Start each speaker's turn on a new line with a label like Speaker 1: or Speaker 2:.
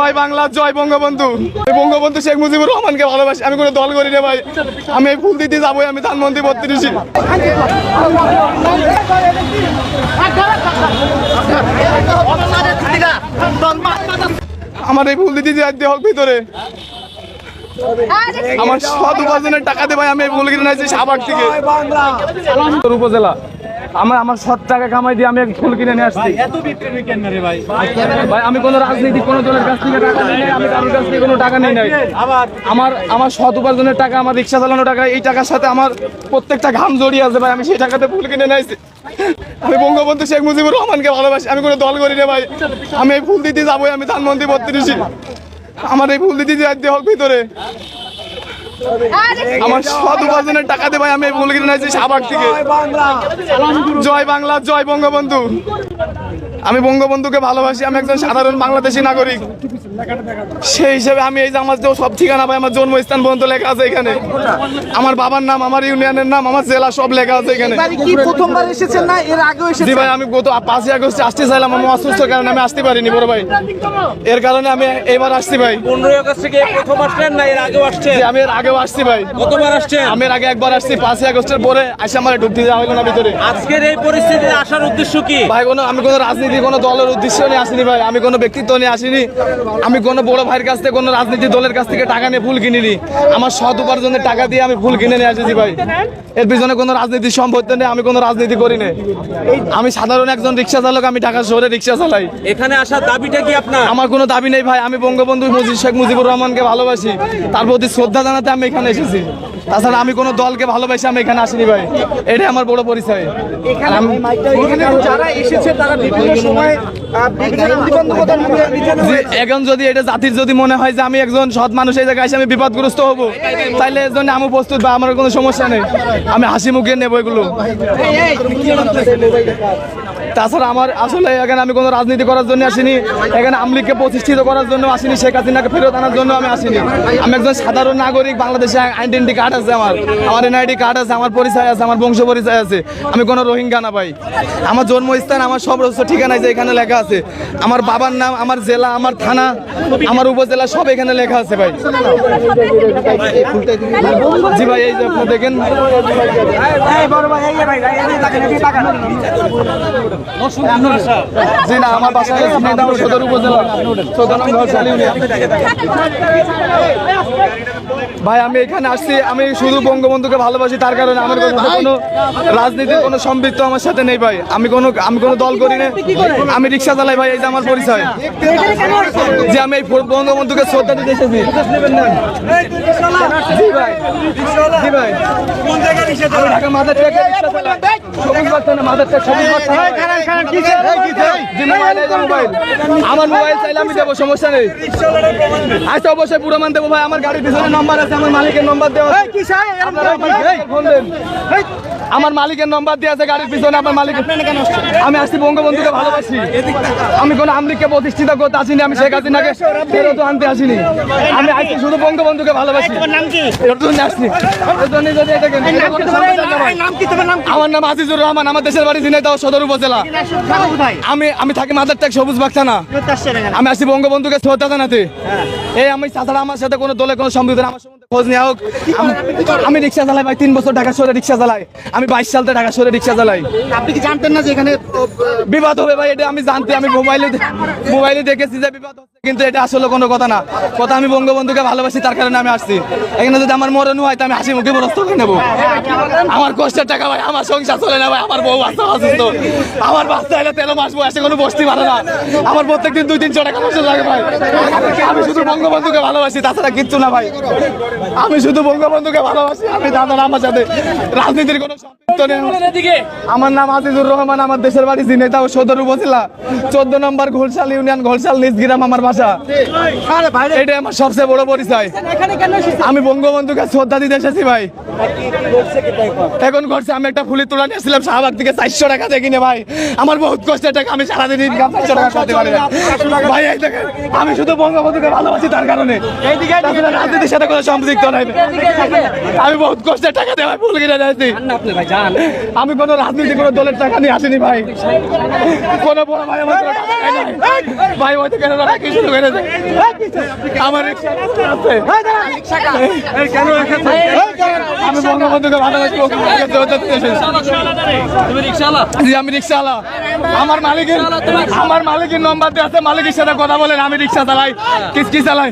Speaker 1: জয় বাংলা জয় বঙ্গবন্ধু। বঙ্গবন্ধু শেখ মুজিবুর রহমানকে ভালোবাসি। আমি কোনো দল করি না ভাই। আমি এই ফুল দিতে যাবোই আমি ধানমন্ত্রী বত্রিশি। আমার এই ফুল দিতে যাইতে হোক ভিতরে। আমার সৎ উপার্জনের টাকা দেবাই আমি এই ফুল কিনে নিয়েছি সাভার থেকে। উপজেলা। আমার আমার সৎ টাকা কামাই দিয়ে আমি ফুল কিনে নিয়ে আসছি। ভাই আমি কোনো রাজনীতি কোনো দলের কাছ থেকে টাকা নেই আমি কারোর কাছ থেকে কোনো টাকা নেই নাই। আমার আমার সৎ উপার্জনের টাকা আমার রিক্সা চালানোর টাকা এই টাকার সাথে আমার প্রত্যেকটা ঘাম জড়িয়ে আছে ভাই। আমি সেই টাকাতে ফুল কিনে নিয়েছি আমি বঙ্গবন্ধু শেখ মুজিবুর রহমানকে ভালোবাসি। আমি কোনো দল করি না ভাই। আমি এই ফুল দিতে যাবোই আমি ধানমন্ত্রী বত্রিশি। আমার এই ফুল দিতে যাইতে হোক ভিতরে। আমার সৎ উপার্জনের টাকা দিয়ে ভাই, আমি বলে ফুল কিনে নিয়েছি সাভার থেকে। জয় বাংলা, জয় বঙ্গবন্ধু। আমি বঙ্গবন্ধুকে ভালোবাসি আমি একজন সাধারণ বাংলাদেশি নাগরিক। সেই হিসেবে আমি এই যে আমার যে সব ঠিকানা ভাই আমার জন্মস্থান পর্যন্ত লেখা আছে এখানে। আমার বাবার নাম আমার ইউনিয়নের নাম আমার জেলা সব লেখা আছে এখানে।
Speaker 2: প্রথমবার এসেছেন না? এর আগেও
Speaker 1: জি ভাই আমি গত পাঁচই আগস্টে আসতে চাইলাম আমি অসুস্থ কারণে আমি আসতে পারিনি বড় ভাই। এর কারণে আমি এবার আসছি ভাই।
Speaker 3: পনেরোই আগস্ট থেকে প্রথম আসলেন না এর আগেও আসছেন?
Speaker 1: যে আমি এর আগেও আসছি ভাই।
Speaker 3: কতবার আসছেন?
Speaker 1: আমি এর আগে একবার আসছি পাঁচই আগস্টের পরে আসে আমার ঢুকতে যাওয়া হলো না ভিতরে।
Speaker 3: আজকের এই পরিস্থিতিতে আসার উদ্দেশ্য কি?
Speaker 1: ভাই কোনো আমি কোনো রাজনীতি কোনো দলের উদ্দেশ্য নিয়ে আসিনি ভাই। আমি কোনো ব্যক্তিত্ব নিয়ে আসিনি। আমি কোনো বড় ভাইয়ের কাছ থেকে, কোনো রাজনীতি দলের কাছ থেকে টাকা নিয়ে ফুল কিনিনি। আমার সৎ উপার্জনের টাকা দিয়ে আমি ফুল কিনে নিয়ে আসেছি ভাই। এর পিছনে কোনো রাজনীতির সম্পত্তি নেই আমি কোনো রাজনীতি করি না আমি সাধারণ একজন রিক্সা চালক আমি ঢাকা শহরে রিক্সা চালাই।
Speaker 3: এখানে আসার দাবিটা কি আপনার?
Speaker 1: আমার কোনো দাবি নেই ভাই আমি বঙ্গবন্ধু মুজিব শেখ মুজিবুর রহমানকে ভালোবাসি তার প্রতি শ্রদ্ধা জানাতে আমি এখানে এসেছি। তাছাড়া আমি কোনো দলকে ভালোবাসি আমি এখানে আসিনি ভাই। এটাই আমার বড় পরিচয়।
Speaker 2: এখানে যারা এসেছে তারা বিভিন্ন সময় আহ, বিভিন্ন প্রতিবন্ধকতার মুখে নিজেদের
Speaker 1: যে এখন যদি এটা জাতির যদি মনে হয় যে আমি একজন সৎ মানুষ এই জায়গায় এসে আমি বিপদগ্রস্ত হব তাইলে এর জন্য আমি প্রস্তুত বা আমার কোনো সমস্যা নেই। আমি হাসি মুখে নেব এগুলো। তাছাড়া আমার আসলে এখানে আমি কোনো রাজনীতি করার জন্য আসিনি। এখানে আমলিগকে প্রতিষ্ঠিত করার জন্য আসিনি, শেখ হাসিনাকে ফেরত আনার জন্য আমি আসিনি। আমি একজন সাধারণ নাগরিক, বাংলাদেশে আইডেন্টি কার্ড আছে আমার। আমার এনআইডি কার্ড আছে, আমার পরিচয় আছে, আমার বংশ পরিচয় আছে। আমি কোনো রোহিঙ্গা না ভাই। আমার জন্মস্থান, আমার সব রহস্য ঠিকানায় যে এখানে লেখা আছে। আমার বাবার নাম, আমার জেলা, আমার থানা, আমার উপজেলা সব এখানে লেখা আছে ভাই। জি ভাই, এই যে আপনি দেখেন। জি না আমার বাসা মেদিনীপুর সদর উপজেলা সদর নং ঘোষাল ইউনিয়ন ভাই আমি এখানে আসছি আমি শুধু বঙ্গবন্ধুকে ভালোবাসি তার কারণে আমার কোনো রাজনীতির কোনো সম্পৃক্ত আমার সাথে নেই ভাই আমি কোনো আমি কোনো দল করি না আমি রিক্সা চালাই ভাই এই যে আমার পরিচয় যে আমি এই বঙ্গবন্ধুকে শ্রদ্ধা দিতে এসেছি জি ভাই জি ভাই আমি ঢাকা আমার মোবাইল চাইলে আমি দেবো সমস্যা নেই আচ্ছা অবশ্যই পুরো মান দেবো ভাই আমার গাড়ির পিছনে নম্বর আছে আমার মালিকের নম্বর দেওয়া আমার মালিকের নম্বর দিয়ে আছে গাড়ির পিছনে আমার মালিক আমি আসছি বঙ্গবন্ধুকে ভালোবাসি। আমি কোন আমলিককে প্রতিষ্ঠিত করতে আসিনি আমি শেখ হাসিনাকে ফেরত আনতে আসিনি। আমি আসছি শুধু বঙ্গবন্ধুকে ভালোবাসি। আসছি। আমার নাম আজিজুর রহমান আমার দেশের বাড়ি ঝিনাইদহ সদর উপজেলা। আমি আমি থাকি মাদার ট্যাগ সবুজ বাগচানা আমি আসছি বঙ্গবন্ধুকে শ্রদ্ধা জানাতে। এই আমি তাছাড়া আমার সাথে কোনো দলে কোনো সম্পৃক্ত। আমার সম্বন্ধে খোঁজ নেওয়া হোক। আমি- আমি রিক্সা চালাই ভাই তিন বছর ঢাকা শহরে রিক্সা চালাই। আমি বাইশ সালতে ঢাকা শহরে রিক্সা চালাই।
Speaker 2: আপনি কি জানতেন না যে এখানে
Speaker 1: বিবাদ হবে ভাই এটা আমি জানতে আমি মোবাইলে মোবাইলে দেখেছি যে বিবাদ কিন্তু এটা আসলে কোনো কথা না। কথা আমি বঙ্গবন্ধুকে ভালোবাসি, তার কারণে আমি আসছি। এখানে যদি আমার মরণ হয় তো আমি হাসি মুখে বরস্ত করে নেব। আমার কষ্টের টাকা ভাই, আমার সংসার চলে না ভাই, আমার বউ বাচ্চা অসুস্থ। আমার বাচ্চা এলে তেরো মাস বয়সে কোনো বসতে পারে না। আমার প্রত্যেকদিন দুই তিনশো টাকা খরচ লাগে ভাই। আমি শুধু বঙ্গবন্ধুকে ভালোবাসি, তাছাড়া কিচ্ছু না ভাই। আমি শুধু বঙ্গবন্ধুকে ভালোবাসি, আমি দাদা আমার সাথে রাজনীতির কোনো আমার নাম আজিজুর রহমান আমার দেশের বাড়ি জিনেতা ও সদর উপজেলা। চোদ্দ নম্বর ঘোলশাল ইউনিয়ন ঘোলশাল নিজগ্রাম আমার বাসা। এটা আমার সবচেয়ে বড় পরিচয়। আমি বঙ্গবন্ধুকে শ্রদ্ধা দিতে এসেছি ভাই। এখন ঘটছে আমি একটা ফুলি তোলা নিয়েছিলাম শাহবাগ থেকে চারশো টাকা দিয়ে কিনে ভাই। আমার বহুত কষ্টের টাকা আমি সারাদিন ইনকাম চারশো টাকা করতে পারি ভাই এই দেখেন আমি শুধু বঙ্গবন্ধুকে ভালোবাসি তার কারণে। রাজনীতির সাথে কোনো সম্পৃক্ত নাই। আমি বহুত কষ্টের টাকা দিয়ে ভাই ফুল কিনে নিয়েছি আমি কোনো রাজনীতি কোনো দলের টাকা নিয়ে আসিনি ভাই। কোনো বড় ভাই আমার কোনো। ভাই ওই থেকে টাকা কি শুরু আমার আছে। আমি বঙ্গবন্ধুকে ভালোবাসি জি আমি রিক্সাওয়ালা। আমার মালিকের আমার মালিকের নম্বর দিয়ে আছে মালিকের সাথে কথা বলেন আমি রিক্সা চালাই। কিস্তি চালাই।